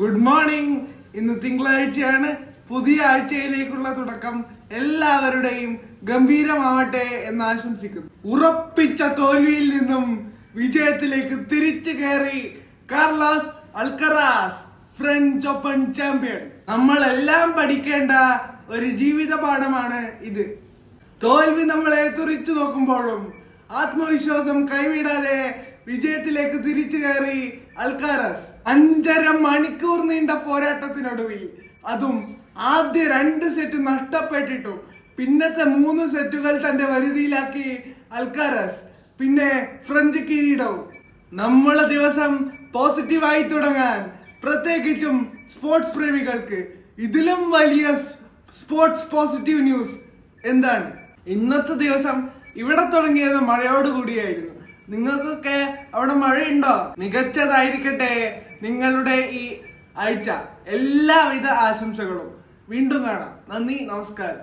Good morning ഇന്ന് തിങ്കളാഴ്ചയാണ്. പുതിയ ആഴ്ചയിലേക്കുള്ള തുടക്കം. എല്ലാവരുടെയും ഗംഭീരമാവട്ടെ എന്ന് ആശംസിക്കുന്നു. ഉറപ്പിച്ച തോൽവിയിൽ നിന്നും വിജയത്തിലേക്ക് തിരിച്ചു കയറി Carlos Alcaraz French Open champion. നമ്മളെല്ലാം പഠിക്കേണ്ട ഒരു ജീവിത പാഠമാണ് ഇത്. തോൽവി നമ്മളെ തുറിച്ചു നോക്കുമ്പോഴും ആത്മവിശ്വാസം കൈവിടാതെ വിജയത്തിലേക്ക് തിരിച്ചു കയറി അൽക്കാരസ് അഞ്ചര മണിക്കൂർ നീണ്ട പോരാട്ടത്തിനൊടുവിൽ അതും ആദ്യ രണ്ട് സെറ്റ് നഷ്ടപ്പെട്ടിട്ടും പിന്നത്തെ മൂന്ന് സെറ്റുകൾ തന്റെ വരുതിയിലാക്കി അൽക്കാരസ് പിന്നെ ഫ്രഞ്ച് കിരീടവും. നമ്മളെ ദിവസം പോസിറ്റീവായി തുടങ്ങാൻ പ്രത്യേകിച്ചും സ്പോർട്സ് പ്രേമികൾക്ക് ഇതിലും വലിയ സ്പോർട്സ് പോസിറ്റീവ് ന്യൂസ് എന്താണ്? ഇന്നത്തെ ദിവസം ഇവിടെ തുടങ്ങിയത് മഴയോട് കൂടിയായിരുന്നു. നിങ്ങൾക്കൊക്കെ അവിടെ മഴയുണ്ടോ? മികച്ചതായിരിക്കട്ടെ നിങ്ങളുടെ ഈ ആഴ്ച. എല്ലാവിധ ആശംസകളും. വീണ്ടും കാണാം. നന്ദി നമസ്കാരം.